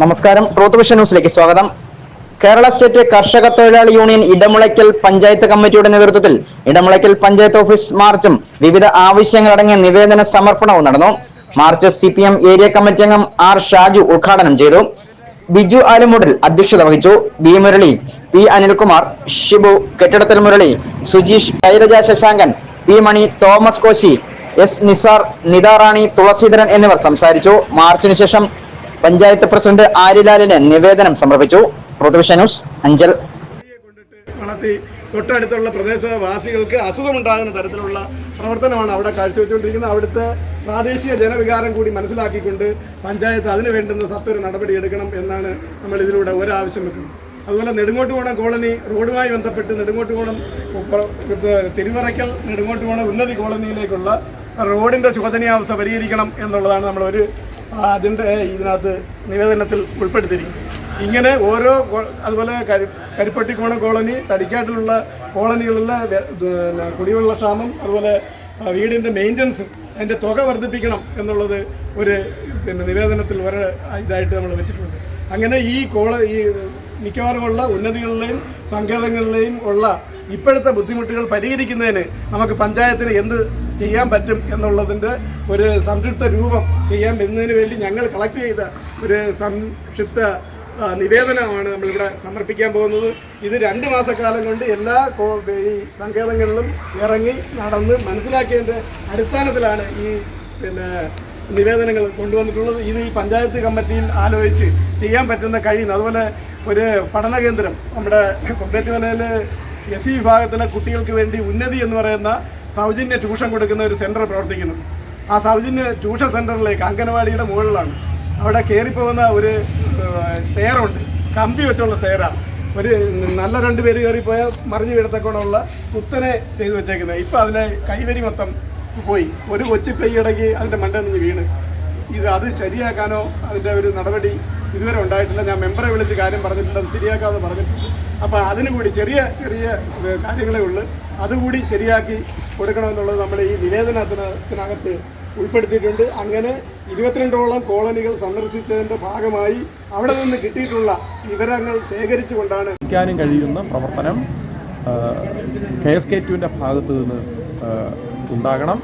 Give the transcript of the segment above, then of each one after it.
നമസ്കാരം. Truth vision ന്യൂസിലേക്ക് സ്വാഗതം. കേരള സ്റ്റേറ്റ് കർഷക തൊഴിലാളി യൂണിയൻ ഇടമുളയ്ക്കൽ പഞ്ചായത്ത് കമ്മിറ്റിയുടെ നേതൃത്വത്തിൽ ഇടമുളയ്ക്കൽ പഞ്ചായത്ത് ഓഫീസ് മാർച്ചും വിവിധ ആവശ്യങ്ങളടങ്ങിയ നിവേദന സമർപ്പണവും നടന്നു. March C P M area committee അംഗം ആർ ഷാജു ഉദ്ഘാടനം ചെയ്തു. ബിജു ആലുമൂടിൽ അധ്യക്ഷത വഹിച്ചു. ബി മുരളി പി അനിൽകുമാർ ഷിബു കെട്ടിടത്തിൽ Murali Sujeesh കൈരജ Sasankan P Mani Thomas Koshy S Nisar Nitharani Thulaseedharan എന്നിവർ സംസാരിച്ചു. മാർച്ചിനു ശേഷം പഞ്ചായത്ത് പ്രസിഡന്റ് ആര്യലാലിന് നിവേദനം സമർപ്പിച്ചു. പൃഥ്വിഷ ന്യൂസ് അഞ്ചൽ. വളർത്തി തൊട്ടടുത്തുള്ള പ്രദേശവാസികൾക്ക് അസുഖമുണ്ടാകുന്ന തരത്തിലുള്ള പ്രവർത്തനമാണ് അവിടെ കാഴ്ചവെച്ചുകൊണ്ടിരിക്കുന്നത്. അവിടുത്തെ പ്രാദേശിക ജനവികാരം കൂടി മനസ്സിലാക്കിക്കൊണ്ട് പഞ്ചായത്ത് അതിന് വേണ്ടുന്ന സത്വര നടപടി എടുക്കണം എന്നാണ് നമ്മൾ ഇതിലൂടെ ഒരാവശ്യം വെക്കുന്നത്. അതുപോലെ നെടുങ്ങോട്ടുകോണം കോളനി റോഡുമായി ബന്ധപ്പെട്ട് നെടുങ്ങോട്ടുകോണം തിരുവറയ്ക്കൽ നെടുങ്ങോട്ടുകോണം ഉന്നതി കോളനിയിലേക്കുള്ള റോഡിന്റെ ശോധനീയാവസ്ഥ പരിഹരിക്കണം എന്നുള്ളതാണ് നമ്മളൊരു അതിന്റെ ഇതിനകത്ത് നിവേദനത്തിൽ ഉൾപ്പെടുത്തിയിരിക്കുന്നത് ഇങ്ങനെ ഓരോ അതുപോലെ കരി കരിപ്പട്ടിക്കോണ കോളനി തടിക്കാട്ടിലുള്ള കോളനികളിലെ കുടിവെള്ള ക്ഷാമം അതുപോലെ വീടിന്റെ മെയിന്റനൻസ് അതിന്റെ തുക വർദ്ധിപ്പിക്കണം എന്നുള്ളത് ഒരു പിന്നെ നിവേദനത്തിൽ ഒരു ഇതായിട്ട് നമ്മൾ വെച്ചിട്ടുണ്ട്. അങ്ങനെ ഈ കോള ഈ മിക്കവാറുമുള്ള ഉന്നതികളിലെയും സങ്കേതങ്ങളിലെയും ഉള്ള ഇപ്പോഴത്തെ ബുദ്ധിമുട്ടുകൾ പരിഹരിക്കുന്നതിന് നമുക്ക് പഞ്ചായത്തിന് എന്ത് ചെയ്യാൻ പറ്റും എന്നുള്ളതിന്റെ ഒരു സംക്ഷിപ്ത രൂപം ചെയ്യാൻ വരുന്നതിന് വേണ്ടി ഞങ്ങൾ കളക്ട് ചെയ്ത ഒരു സംക്ഷിപ്ത നിവേദനമാണ് നമ്മളിവിടെ സമർപ്പിക്കാൻ പോകുന്നത്. ഇത് രണ്ട് മാസക്കാലം കൊണ്ട് എല്ലാ ഈ സങ്കേതങ്ങളിലും ഇറങ്ങി നടന്ന് മനസ്സിലാക്കിയതിന്റെ അടിസ്ഥാനത്തിലാണ് ഈ പിന്നെ നിവേദനങ്ങൾ കൊണ്ടുവന്നിട്ടുള്ളത്. ഇത് ഈ പഞ്ചായത്ത് കമ്മിറ്റിയിൽ ആലോചിച്ച് ചെയ്യാൻ പറ്റുന്ന കഴിയുന്ന അതുപോലെ ഒരു പഠന കേന്ദ്രം നമ്മുടെ കൊമ്പേറ്റുമലയിൽ എസ് സി വിഭാഗത്തിലെ കുട്ടികൾക്ക് വേണ്ടി ഉന്നതി എന്ന് പറയുന്ന സൗജന്യ ട്യൂഷൻ കൊടുക്കുന്ന ഒരു സെന്റർ പ്രവർത്തിക്കുന്നു. ആ സൗജന്യ ട്യൂഷൻ സെന്ററിലേക്ക് അംഗനവാടിയുടെ മുകളിലാണ്. അവിടെ കയറിപ്പോകുന്ന ഒരു സ്റ്റെയറുണ്ട്. കമ്പി വെച്ചുള്ള സ്റ്റെയറാണ് ഒരു നല്ല രണ്ട് പേര് കയറിപ്പോയാൽ മറിഞ്ഞു വീഴത്തക്കോണമുള്ള കുത്തനെ ചെയ്തു വെച്ചേക്കുന്നത് ഇപ്പം അതിലെ കൈവരി മൊത്തം പോയി. ഒരു കൊച്ചു പെയ്യടക്കി അതിന്റെ മണ്ടയിൽ വീണ്. ഇത് അത് ശരിയാക്കാനോ അതിന്റെ ഒരു നടപടി ഇതുവരെ ഉണ്ടായിട്ടില്ല. ഞാൻ മെമ്പറെ വിളിച്ച് കാര്യം പറഞ്ഞിട്ടുണ്ട്. അത് പറഞ്ഞിട്ടുണ്ട്. അപ്പോൾ അതിന് കൂടി ചെറിയ ചെറിയ കാര്യങ്ങളെ ഉള്ളൂ. അതുകൂടി ശരിയാക്കി കൊടുക്കണമെന്നുള്ളത് നമ്മൾ ഈ നിവേദനത്തിനകത്ത് ഉൾപ്പെടുത്തിയിട്ടുണ്ട്. അങ്ങനെ ഇരുപത്തിരണ്ടോളം കോളനികൾ സന്ദർശിച്ചതിന്റെ ഭാഗമായി അവിടെ നിന്ന് കിട്ടിയിട്ടുള്ള വിവരങ്ങൾ ശേഖരിച്ചുകൊണ്ടാണ് ഇരിക്കാനും കഴിയുന്ന പ്രവർത്തനം കെ എസ് കെ ടുവിന്റെ ഭാഗത്തു നിന്ന് ഉണ്ടാകണം.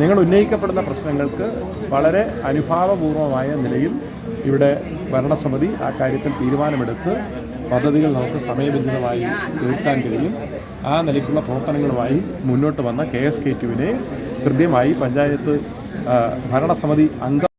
നിങ്ങൾ ഉന്നയിക്കപ്പെടുന്ന പ്രശ്നങ്ങൾക്ക് വളരെ അനുഭാവപൂർവമായ നിലയിൽ ഇവിടെ ഭരണസമിതി ആ കാര്യത്തിൽ തീരുമാനമെടുത്ത് പദ്ധതികൾ നമുക്ക് സമയബന്ധിതമായി തീർക്കാൻ കഴിയും. ആ നിലയ്ക്കുള്ള പ്രവർത്തനങ്ങളുമായി മുന്നോട്ട് വന്ന കെ എസ് കെ ടുവിനെ കൃത്യമായി പഞ്ചായത്ത് ഭരണസമിതി അംഗം